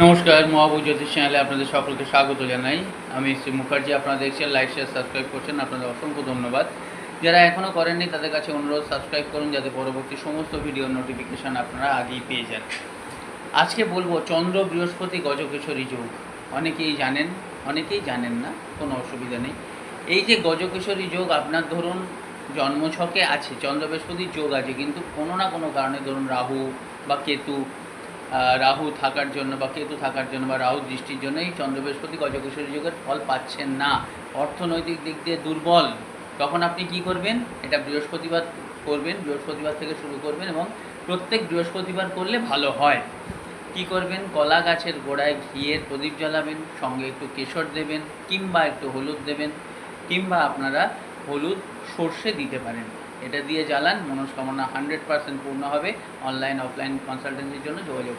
নমস্কার মহাবু জ্যোতিষ চ্যানেলে আপনাদের সকলকে স্বাগত জানাই। আমি শ্রী মুখার্জি, আপনারা দেখছেন লাইক শেয়ার সাবস্ক্রাইব করছেন, আপনাদের অসংখ্য ধন্যবাদ। যারা এখনও করেননি, তাদের কাছে অনুরোধ সাবস্ক্রাইব করুন, যাতে পরবর্তী সমস্ত ভিডিওর নোটিফিকেশান আপনারা আগেই পেয়ে যান। আজকে বলব, চন্দ্র বৃহস্পতি গজকেশরী যোগ। অনেকেই জানেন অনেকেই জানেন না, কোনো অসুবিধা নেই। এই যে গজকেশরী যোগ, আপনার ধরুন, জন্মছকে আছে, চন্দ্র বৃহস্পতির যোগ আছে, কিন্তু কোনো না কোনো কারণে ধরুন রাহু বা কেতু রাহু থাকার জন্য বা কেতু থাকার জন্য বা রাহু দৃষ্টির জন্য এই চন্দ্র বৃহস্পতি গজকেশরী যোগের ফল পাচ্ছেন না। অর্থনৈতিক দিক দিয়ে দুর্বল। তখন আপনি কি করবেন? এটা বৃহস্পতিবার করবেন, বৃহস্পতিবার থেকে শুরু করবেন এবং প্রত্যেক বৃহস্পতিবার করলে ভালো হয়। কি করবেন? কলা গাছের গোড়ায় ঘিয়ের প্রদীপ জ্বালাবেন, সঙ্গে একটু কেশর দেবেন কিংবা একটু হলুদ দেবেন কিংবা আপনারা হলুদ সর্ষে দিতে পারেন। এটা দিয়ে জ্বালান মনস্কামনা হান্ড্রেড পার্সেন্ট পূর্ণ হবে। অনলাইন অফলাইন কনসালটেন্সির জন্য যোগাযোগ